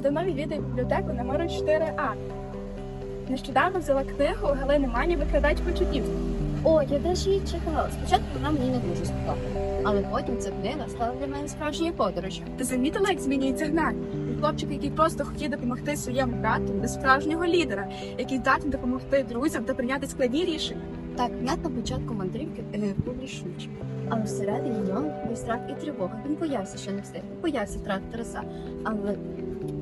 давно відвідую бібліотеку номер 4А. Нещодавно взяла книгу Галини Мані «Викрадач почуттів. О, я теж її чекала. Спочатку вона мені не дуже сподобала. Але потім ця книга стала для мене справжньою подорожю. Ти замітила, як змінюється гнань? Від хлопчика, який просто хотів допомогти своєму брату, до справжнього лідера, який здатний допомогти друзям та прийняти складні рішення. Так, Гнат на початку мандрівки е, був рішучий. Але всередині нього страх і тривога. Він боявся, що не встигне, боявся втратити Тараса. Але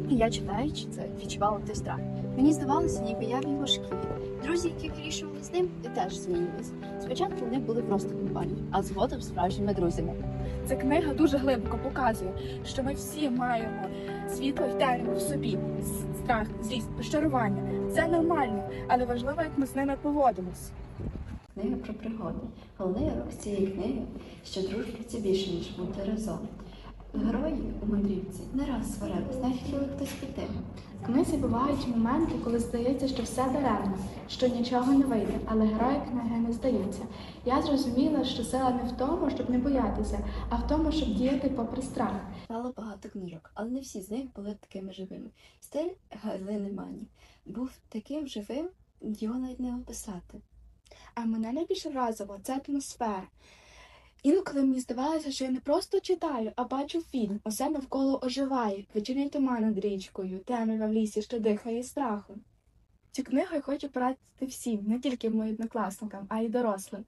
я читаючи це, відчувала той страх. Мені здавалося, ніби я в його шкірі. Друзі, які вирішували з ним, теж змінились. Спочатку вони були просто компанією, а згодом справжніми друзями. Ця книга дуже глибоко показує, що ми всі маємо світло і темряву в собі, страх, злість, розчарування. Це нормально, але важливо, як ми з ними поводимось. Книга про пригоди. Головний урок цієї книги, що дружба це більше, ніж бути разом. Герої у мандрівці не раз сварились, навіть хотіли хтось піти. В книзі бувають моменти, коли здається, що все даремно, що нічого не вийде, але герої книги не здаються. Я зрозуміла, що сила не в тому, щоб не боятися, а в тому, щоб діяти попри страх. Стало багато книжок, але не всі з них були такими живими. Стиль Галини Мані був таким живим, його навіть не описати. А мене найбільше вразило це атмосфера. Інколи мені здавалося, що я не просто читаю, а бачу фільм. Усе навколо оживає, вечірній туман над річкою, темрява в лісі, що дихає страхом. Цю книгу я хочу порадити всім, не тільки моїм однокласникам, а й дорослим.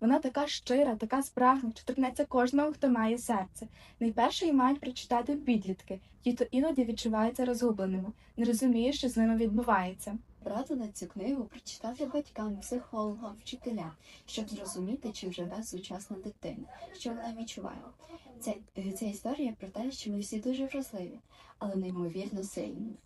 Вона така щира, така справжня, що торкнеться кожного, хто має серце. Найперше її мають прочитати підлітки, ті, хто іноді відчуваються розгубленими, не розуміє, що з ними відбувається. Брати на цю книгу прочитати батькам, психологам, вчителям, щоб зрозуміти, чим живе сучасна дитина, що вона відчуває. Це, ця історія про те, що ми всі дуже вразливі, але неймовірно сильні.